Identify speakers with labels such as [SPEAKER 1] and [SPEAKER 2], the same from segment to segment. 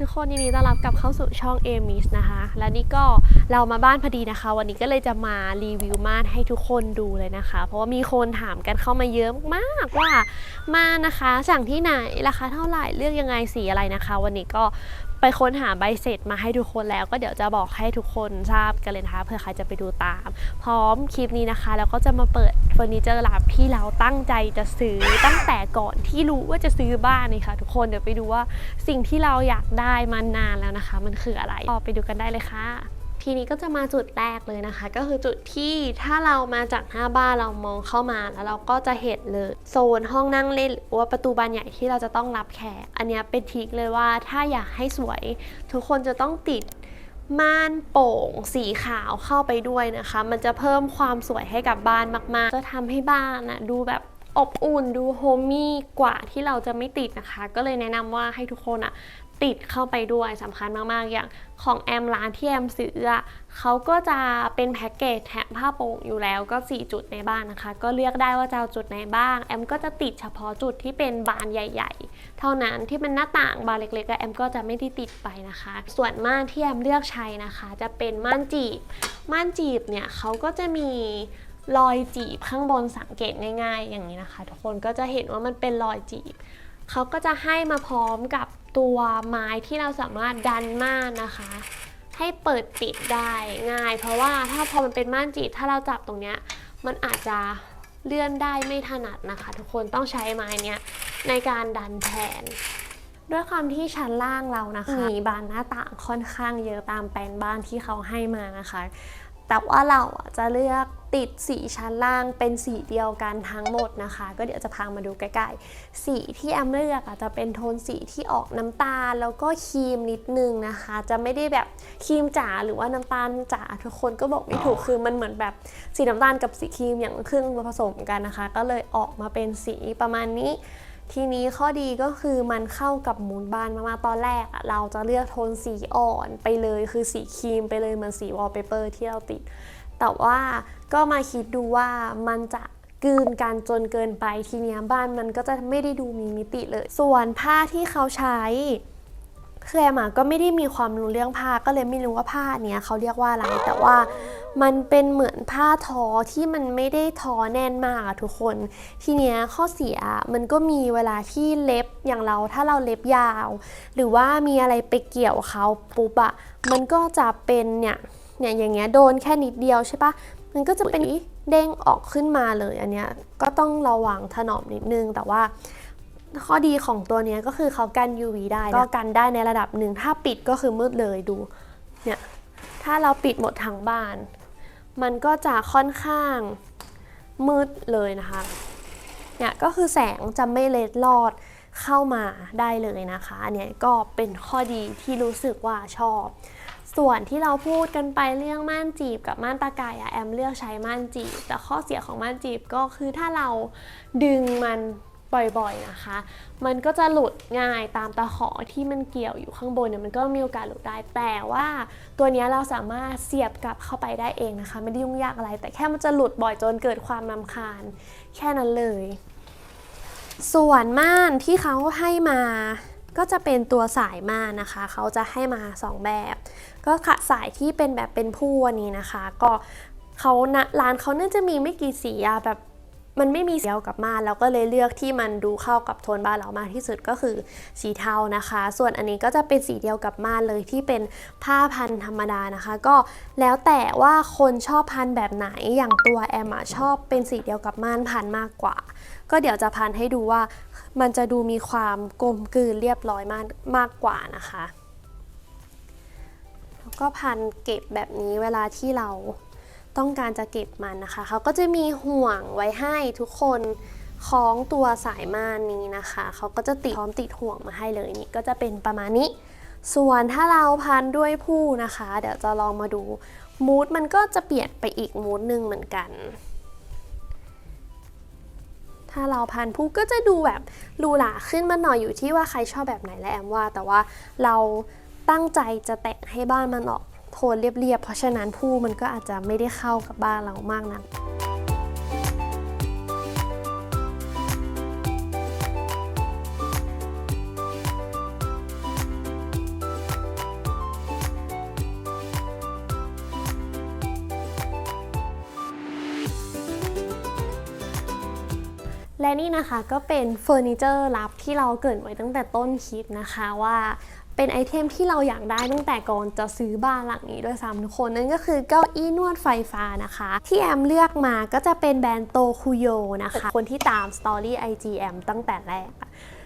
[SPEAKER 1] ทุกคนยินดีต้อนรับกลับเข้าสู่ช่อง a m i s นะคะ และนี่ก็เรามาบ้านพอดีนะคะ วันนี้ก็เลยจะมารีวิวม่านให้ทุกคนดูเลยนะคะ เพราะว่ามีคนถามกันเข้ามาเยอะมากว่าม่านนะคะ สั่งที่ไหนราคาเท่าไหร่เลือกยังไงสีอะไรนะคะ วันนี้ก็ไปค้นหาใบเสร็จมาให้ทุกคนแล้ว ก็เดี๋ยวจะบอกให้ทุกคนทราบกันเลยนะคะเผื่อใครจะไปดูตาม พร้อมคลิปนี้นะคะ แล้วก็จะมาเปิดเฟอร์นิเจอร์ลับที่เราตั้งใจจะซื้อตั้งแต่ก่อนที่รู้ว่าจะซื้อบ้านนี่ค่ะ ทุกคนเดี๋ยวไปดูว่าสิ่งที่เราอยากได้มานานแล้วนะคะ มันคืออะไรก็ไปดูกันได้เลยค่ะ ทีนี้ก็จะมาจุดแรกเลยนะคะ ก็คือจุดที่ถ้าเรามาจากหน้าบ้านเรามองเข้ามาแล้วเราก็จะเห็นเลยโซนห้องนั่งเล่นหรือว่าประตูบานใหญ่ที่เราจะต้องรับแขกอันนี้เป็นทิกเลยว่าถ้าอยากให้สวย ทุกคนจะต้องติดม่านโป่งสีขาวเข้าไปด้วยนะคะ มันจะเพิ่มความสวยให้กับบ้านมากๆ จะทำให้บ้านนะดูแบบอบอุ่นดูโฮมมี่กว่าที่เราจะไม่ติดนะคะ ก็เลยแนะนำว่าให้ทุกคนอะ ติดเข้าไปด้วยสำคัญมาก ๆ อย่างของแอมร้านที่แอมซื้ออะเขาก็จะเป็นแพ็กเกจแถมผ้าโป่งอยู่แล้วก็ 4 จุดในบ้านนะคะ ก็เลือกได้ว่าจะเอาจุดไหนบ้าง แอมก็จะติดเฉพาะจุดที่เป็นบานใหญ่ ๆ เท่านั้นที่เป็นหน้าต่างบานเล็กๆแอมก็จะไม่ได้ติดไปนะคะ ส่วนม่านที่แอมเลือกใช้นะคะ จะเป็นม่านจีบ ม่านจีบเนี่ยเขาก็จะมีรอยจีบข้างบนสังเกตง่าย ๆ อย่างนี้นะคะ ทุกคนก็จะเห็นว่ามันเป็นรอยจีบ เขาก็จะให้มาพร้อมกับตัวไม้ที่เราสามารถดันม่านนะคะ ให้เปิดปิดได้ง่าย เพราะว่าถ้าพอมันเป็นม่านจีบถ้าเราจับตรงเนี้ยมันอาจจะเลื่อนได้ไม่ถนัดนะคะ ทุกคนต้องใช้ไม้เนี้ยในการดันแทนด้วยความที่ชั้นล่างเรานะคะ มีบานหน้าต่างค่อนข้างเยอะตามแปลนบ้านที่เขาให้มานะคะ แต่ว่าเราจะเลือกติดสีชั้นล่างเป็นสีเดียวกันทั้งหมดนะคะ ก็เดี๋ยวจะพามาดูใกล้ๆ สีที่แอมเลือกอจะเป็นโทนสีที่ออกน้ำตาล แล้วก็ครีมนิดนึงนะคะ จะไม่ได้แบบครีมจ๋าหรือว่าน้ำตาลจ๋าทุกคนก็บอกไม่ถูกคือมันเหมือนแบบสีน้ำตาลกับสีครีมอย่างครึ่งผสมกันนะคะ ก็เลยออกมาเป็นสีประมาณนี้ ทีนี้ข้อดีก็คือมันเข้ากับมูดบ้านมากๆตอนแรกอะเราจะเลือกโทนสีอ่อนไปเลยคือสีครีมไปเลยเหมือนสีวอลเปเปอร์ที่เราติด แต่ว่าก็มาคิดดูว่ามันจะกลืนกันจนเกินไปทีเนี้ยบ้านมันก็จะไม่ได้ดูมีมิติเลย ส่วนผ้าที่เขาใช้คือแอมอะก็ไม่ได้มีความรู้เรื่องผ้าก็เลยไม่รู้ว่าผ้าเนี้ยเขาเรียกว่าอะไร แต่ว่า มันเป็นเหมือนผ้าทอที่มันไม่ได้ทอแน่นมากอะทุกคน ทีเนี้ยข้อเสียมันก็มีเวลาที่เล็บอย่างเราถ้าเราเล็บยาว หรือว่ามีอะไรไปเกี่ยวเขาปุ๊บอะมันก็จะเป็นเนี่ยเนี่ยอย่างเงี้ยโดนแค่นิดเดียวใช่ปะมันก็จะเป็นเด้งออกขึ้นมาเลยอันเนี้ยก็ต้องระวังถนอมนิดนึงแต่ว่าข้อดีของตัวเนี้ยก็คือเขากัน UV ได้ ก็กันได้ในระดับหนึ่ง ถ้าปิดก็คือมืดเลยดู เนี่ย ถ้าเราปิดหมดทั้งบ้าน มันก็จะค่อนข้างมืดเลยนะคะเนี่ยก็คือแสงจะไม่เล็ดลอดเข้ามาได้เลยนะคะ อันเนี้ยก็เป็นข้อดีที่รู้สึกว่าชอบ ส่วนที่เราพูดกันไปเรื่องม่านจีบกับม่านตาไก่อะแอมเลือกใช้ม่านจีบ แต่ข้อเสียของม่านจีบก็คือถ้าเราดึงมัน บ่อยๆนะคะ มันก็จะหลุดง่ายตามตะขอที่มันเกี่ยวอยู่ข้างบนเนี่ยมันก็มีโอกาสหลุดได้ แต่ว่าตัวนี้เราสามารถเสียบกลับเข้าไปได้เองนะคะ ไม่ได้ยุ่งยากอะไร แต่แค่มันจะหลุดบ่อยจนเกิดความนำคาญ แค่นั้นเลย ส่วนม่านที่เขาให้มาก็จะเป็นตัวสายม่านนะคะ เขาจะให้มา 2 แบบ ก็ค่ะสายที่เป็นแบบเป็นผู้นนี้นะคะ ก็เขานะร้านเขาน่าจะมีไม่กี่สีอะแบบ มันไม่มีสีเดียวกับม่านเราก็เลยเลือกที่มันดูเข้ากับโทนบ้านเรามากที่สุดก็คือสีเทานะคะ ส่วนอันนี้ก็จะเป็นสีเดียวกับม่านเลยที่เป็นผ้าพันธรรมดานะคะ ก็แล้วแต่ว่าคนชอบพันแบบไหนอย่างตัวแอมชอบเป็นสีเดียวกับม่านพันมากกว่า ก็เดี๋ยวจะพันให้ดูว่ามันจะดูมีความกลมกลืนเรียบร้อยมากมากกว่านะคะ แล้วก็พันเก็บแบบนี้เวลาที่เรา ต้องการจะเก็บมันนะคะ เขาก็จะมีห่วงไว้ให้ทุกคนคล้องตัวสายม่านนี้นะคะ เขาก็จะติดพร้อมติดห่วงมาให้เลยนี่ก็จะเป็นประมาณนี้ ส่วนถ้าเราพันด้วยผู้นะคะ เดี๋ยวจะลองมาดูมูดมันก็จะเปลี่ยนไปอีกมูดหนึ่งเหมือนกัน ถ้าเราพันผู้ก็จะดูแบบหรูหราขึ้นมาหน่อยอยู่ที่ว่าใครชอบแบบไหนและแอมว่า แต่ว่าเราตั้งใจจะแต่งให้บ้านมันออก พนเรียบๆ เพราะฉะนั้นผู้มันก็อาจจะไม่ได้เข้ากับบ้านเรามากนะักและนี่นะคะก็เป็นเฟอร์นิเจอร์ลับที่เราเกิดไว้ตั้งแต่ต้นคลิปนะคะว่า เป็นไอเทมที่เราอยากได้ตั้งแต่ก่อนจะซื้อบ้านหลังนี้ด้วยซ้ำทุกคนนั่นก็คือเก้าอี้นวดไฟฟ้านะคะ ที่แอมเลือกมาก็จะเป็นแบรนด์โตคุโยนะคะ คนที่ตามสตอรี่ไอจีแอมตั้งแต่แรก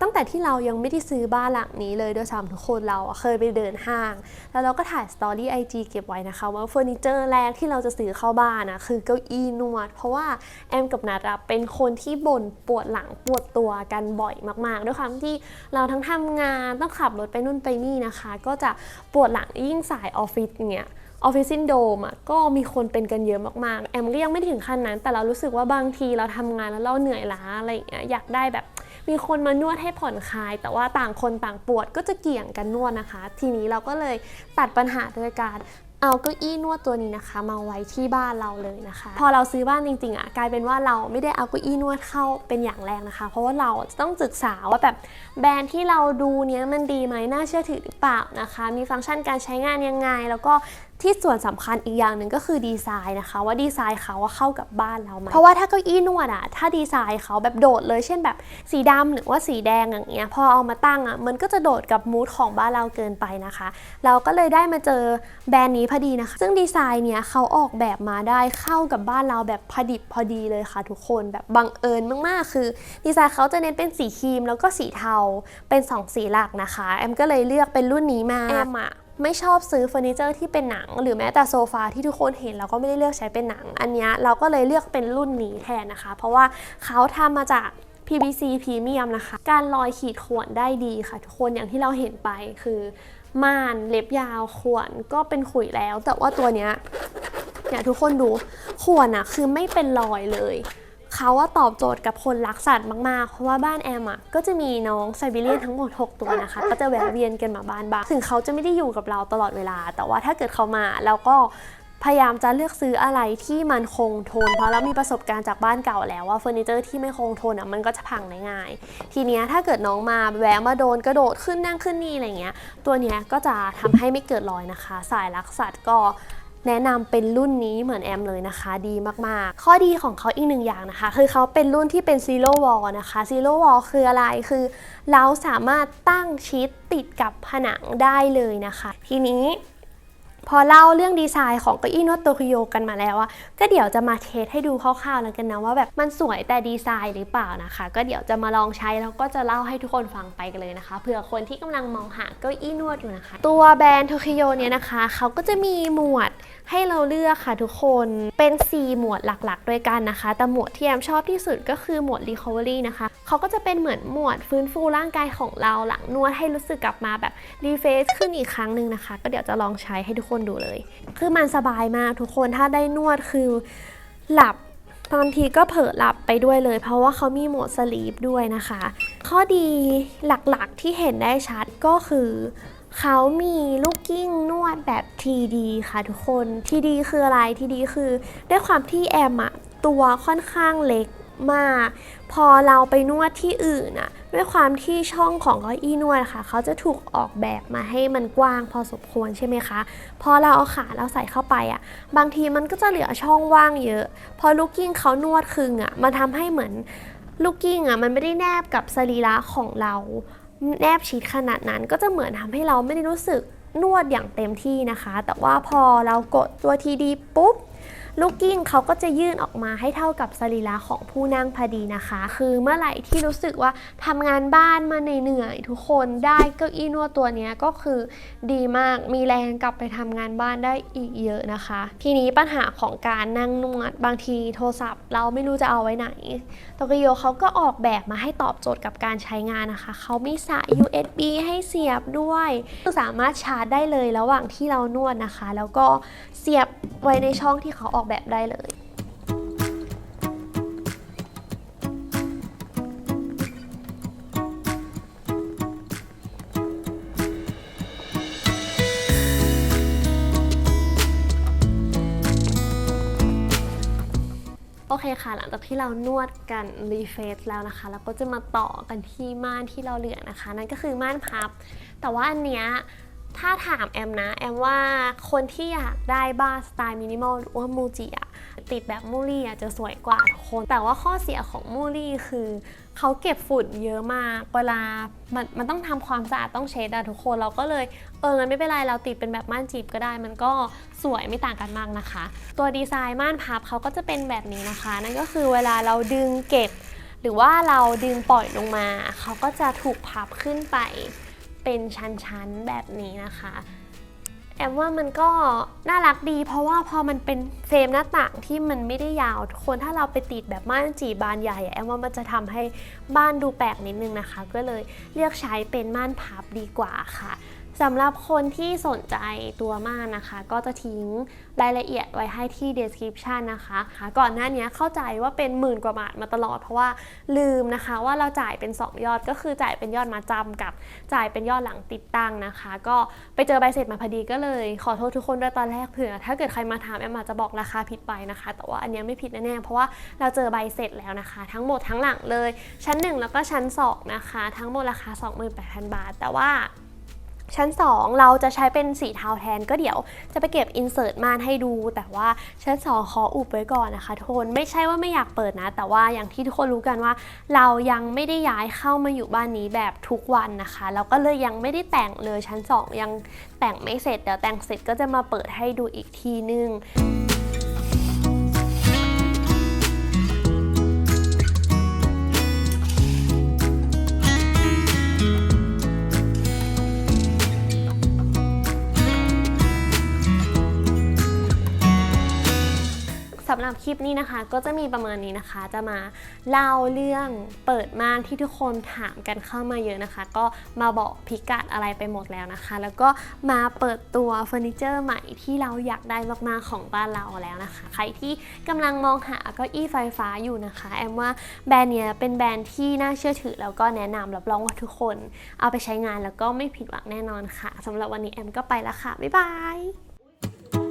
[SPEAKER 1] ตั้งแต่ที่เรายังไม่ได้ซื้อบ้านหลังนี้เลยด้วยซ้ำทุกคนเราเคยไปเดินห้าง แล้วเราก็ถ่ายสตอรี่ไอจีเก็บไว้นะคะว่าเฟอร์นิเจอร์แรกที่เราจะซื้อเข้าบ้านนะคือเก้าอี้นวด เพราะว่าแอมกับนัดเป็นคนที่บ่นปวดหลังปวดตัวกันบ่อยมาก ๆ ด้วยความที่เราทั้งทำงานต้องขับรถไปนู่นไปนี่นะคะ ก็จะปวดหลังยิ่งสายออฟฟิศเนี่ยออฟฟิศซินโดมอะก็มีคนเป็นกันเยอะมากๆ แอมก็ยังไม่ถึงขั้นนั้น แต่เรารู้สึกว่าบางทีเราทำงานแล้วเราเหนื่อยล้าอะไรอย่างเงี้ยอยากได้แบบ มีคนมานวดให้ผ่อนคลาย แต่ว่าต่างคนต่างปวดก็จะเกี่ยงกันนวดนะคะ ทีนี้เราก็เลยตัดปัญหาโดยการเอาเก้าอี้นวดตัวนี้นะคะ มาไว้ที่บ้านเราเลยนะคะ พอเราซื้อบ้านจริงๆอะกลายเป็นว่าเราไม่ได้เอาเก้าอี้นวดเข้าเป็นอย่างแรกนะคะ เพราะว่าเราจะต้องศึกษาว่าแบบแบรนด์ที่เราดูเนี้ยมันดีไหมน่าเชื่อถือหรือเปล่านะคะ มีฟังก์ชันการใช้งานยังไง แล้วก็ที่ส่วนสำคัญอีกอย่างหนึ่งก็คือดีไซน์นะคะ ว่าดีไซน์เขาว่าเข้ากับบ้านเราไหมเพราะว่าถ้าเก้าอี้นวดอะถ้าดีไซน์เขาแบบโดดเลยเช่นแบบสีดำหรือว่าสีแดงอย่างเงี้ยพอเอามาตั้งอะมันก็จะโดดกับมูดของบ้านเราเกินไปนะคะ เราก็เลยได้มาเจอแบรนด์นี้พอดีนะคะ ซึ่งดีไซน์เนี่ยเขาออกแบบมาได้เข้ากับบ้านเราแบบพอดิบพอดีเลยค่ะ ทุกคนแบบบังเอิญมากๆ คือ ดีไซน์เขาจะเน้นเป็นสีครีมแล้วก็สีเทาเป็นสองสีหลักนะคะแอมก็เลยเลือกเป็นรุ่นนี้มาแอมอะ ไม่ชอบซื้อเฟอร์นิเจอร์ที่เป็นหนัง หรือแม้แต่โซฟาที่ทุกคนเห็นเราก็ไม่ได้เลือกใช้เป็นหนัง อันนี้เราก็เลยเลือกเป็นรุ่นนี้แทนนะคะ เพราะว่าเขาทำมาจาก PVC พรีเมียมนะคะ การลอยขีดข่วนได้ดีค่ะ ทุกคนอย่างที่เราเห็นไปคือ ม่านเล็บยาวข่วนก็เป็นขุยแล้ว แต่ว่าตัวเนี้ยเนี่ยทุกคนดูข่วนอะคือไม่เป็นรอยเลย เขาว่าตอบโจทย์กับคนรักสัตว์มาก ๆ เพราะว่าบ้านแอมอะก็จะมีน้องไซบีเรียนทั้งหมด 6 ตัวนะคะ ก็จะแวะเวียนกันมาบ้านบ้าง ถึงเขาจะไม่ได้อยู่กับเราตลอดเวลา แต่ว่าถ้าเกิดเขามาเราก็พยายามจะเลือกซื้ออะไรที่มันคงทน เพราะเรามีประสบการณ์จากบ้านเก่าแล้วว่าเฟอร์นิเจอร์ที่ไม่คงทนอะมันก็จะพังได้ง่าย ทีเนี้ยถ้าเกิดน้องมาแวะมาโดนกระโดดขึ้นนั่งขึ้นนี่อะไรเงี้ย ตัวเนี้ยก็จะทำให้ไม่เกิดรอยนะคะ สายรักสัตว์ก็ แนะนำเป็นรุ่นนี้เหมือนแอมเลยนะคะ ดีมากๆ ข้อดีของเขาอีกหนึ่งอย่างนะคะ คือเขาเป็นรุ่นที่เป็นซีโร่วอลนะคะซีโร่วอลคืออะไรคือเราสามารถตั้งชิดติดกับผนังได้เลยนะคะ ทีนี้ พอเล่าเรื่องดีไซน์ของเก้าอี้นวดโตคิโยกันมาแล้วอะก็เดี๋ยวจะมาเทสให้ดูคร่าวๆแล้วกันนะว่าแบบมันสวยแต่ดีไซน์หรือเปล่านะคะ ก็เดี๋ยวจะมาลองใช้แล้วก็จะเล่าให้ทุกคนฟังไปกันเลยนะคะเผื่อคนที่กำลังมองหาเก้าอี้นวดอยู่นะคะ ตัวแบรนด์โตคิโยเนี่ยนะคะเขาก็จะมีหมวดให้เราเลือกค่ะทุกคนเป็น 4 หมวดหลักๆ ด้วยกันนะคะ แต่หมวดที่แอมชอบที่สุดก็คือหมวด recovery นะคะเขาก็จะเป็นเหมือนหมวดฟื้นฟูร่างกายของเราหลังนวดให้รู้สึกกลับมาแบบรีเฟซขึ้นอีกครั้งหนึ่งนะคะ ก็เดี๋ยวจะลองใช้ให้ทุกคนดูเลย คือมันสบายมากทุกคนถ้าได้นวดคือหลับบางทีก็เผลอหลับไปด้วยเลย เพราะว่าเขามีโหมดสลีปด้วยนะคะ ข้อดีหลักๆที่เห็นได้ชัดก็คือเขามีลูกกิ้งนวดแบบ TD ค่ะทุกคน TD คืออะไร TD คือด้วยความที่แอมอะตัวค่อนข้างเล็ก มาก พอเราไปนวดที่อื่นอะด้วยความที่ช่องของเก้าอี้นวดค่ะ เขาจะถูกออกแบบมาให้มันกว้างพอสมควรใช่ไหมคะ พอเราเอาขาเราใส่เข้าไปอะบางทีมันก็จะเหลือช่องว่างเยอะ พอลูกกิ้งเขานวดคึงอะมันทำให้เหมือนลูกกิ้งอะมันไม่ได้แนบกับสรีระของเราแนบชิดขนาดนั้นก็จะเหมือนทำให้เราไม่ได้รู้สึกนวดอย่างเต็มที่นะคะ แต่ว่าพอเรากดตัวทีดีปุ๊บ ลูกกิ้งเขาก็จะยื่นออกมาให้เท่ากับสรีระของผู้นั่งพอดีนะคะ คือเมื่อไหร่ที่รู้สึกว่าทำงานบ้านมาเหนื่อยๆทุกคนได้เก้าอี้นวดตัวนี้ก็คือดีมากมีแรงกลับไปทำงานบ้านได้อีกเยอะนะคะ ทีนี้ปัญหาของการนั่งนวดบางทีโทรศัพท์ เราไม่รู้จะเอาไว้ไหนโตเกียวเขาก็ออกแบบมาให้ตอบโจทย์กับการใช้งานนะคะ เขามีสาย USB ให้เสียบด้วยสามารถชาร์จได้เลยระหว่างที่เรานวดนะคะ แล้วก็เสียบไว้ในช่องที่เขาออกแบบได้เลยโอเคค่ะ หลังจากที่เรานวดกันรีเฟซแล้วนะคะเราก็จะมาต่อกันที่ม่านที่เราเหลือนะคะ นั่นก็คือม่านพับ แต่ว่าอันเนี้ย ถ้าถามแอมนะ แอมว่าคนที่อยากได้บ้านสไตล์มินิมอลหรือว่ามูจิอะติดแบบมูลี่อะจะสวยกว่าทุกคน แต่ว่าข้อเสียของมูลี่คือเขาเก็บฝุ่นเยอะมาก เวลามันมันต้องทำความสะอาดต้องเช็ดอะทุกคนเราก็เลยเอองั้นไม่เป็นไรเราติดเป็นแบบม่านจีบก็ได้ มันก็สวยไม่ต่างกันมากนะคะ ตัวดีไซน์ม่านพับเขาก็จะเป็นแบบนี้นะคะ นั่นก็คือเวลาเราดึงเก็บ หรือว่าเราดึงปล่อยลงมาเขาก็จะถูกพับขึ้นไป เป็นชั้นๆแบบนี้นะคะแอมว่ามันก็น่ารักดี เพราะว่าพอมันเป็นเฟรมหน้าต่างที่มันไม่ได้ยาวทุกคนถ้าเราไปติดแบบม่านจีบานใหญ่แอมว่ามันจะทำให้บ้านดูแปลกนิดนึงนะคะ ก็เลยเลือกใช้เป็นม่านพับดีกว่าค่ะ สำหรับคนที่สนใจตัวมานนะคะ ก็จะทิ้งรายละเอียดไว้ให้ที่ description นะคะะก่อนหน้านี้เข้าใจว่าเป็นหมื่นกว่าบาทมาตลอดเพราะว่าลืมนะคะว่าเราจ่ายเป็น 2 ยอดก็คือจ่ายเป็นยอดมาจำกับจ่ายเป็นยอดหลังติดตั้งนะคะ ก็ไปเจอใบเสร็จมาพอดีก็เลยขอโทษทุกคนด้วยตอนแรกเผื่อ ถ้าเกิดใครมาถามแอมอาจจะบอกราคาผิดไปนะคะ แต่ว่าอันนี้ไม่ผิดแน่ๆเพราะว่าเราเจอใบเสร็จแล้วนะคะ ทั้งหมดทั้งหลังเลย ชั้น 1 แล้วก็ชั้น2นะคะ ทั้งหมดราคา 28,000 บาท แต่ว่า ชั้น 2 เราจะใช้เป็นสีเทาแทนก็เดี๋ยวจะไปเก็บอินเสิร์ตม่านให้ดู แต่ว่าชั้น 2 ขออุบไว้ก่อนนะคะทุกคนไม่ใช่ว่าไม่อยากเปิดนะ แต่ว่าอย่างที่ทุกคนรู้กันว่า เรายังไม่ได้ย้ายเข้ามาอยู่บ้านนี้แบบทุกวันนะคะเราก็เลยยังไม่ได้แต่งเลยชั้น 2 ยังแต่งไม่เสร็จเดี๋ยวแต่งเสร็จก็จะมาเปิดให้ดูอีกทีนึง หรับคลิปนี้นะคะ ก็จะมีประมาณนี้นะคะ จะมาเล่าเรื่องเปิดม่านที่ทุกคนถามกันเข้ามาเยอะนะคะ ก็มาบอกพิกัดอะไรไปหมดแล้วนะคะ แล้วก็มาเปิดตัวเฟอร์นิเจอร์ใหม่ที่เราอยากได้มากๆของบ้านเราแล้วนะคะ ใครที่กำลังมองหาเก้าอี้ไฟฟ้าอยู่นะคะ แอมว่าแบรนด์เนี้ยเป็นแบรนด์ที่น่าเชื่อถือแล้วก็แนะนำรับรองว่าทุกคน เอาไปใช้งานแล้วก็ไม่ผิดหวังแน่นอนค่ะสำหรับวันนี้แอมก็ไปแล้วค่ะบ๊ายบาย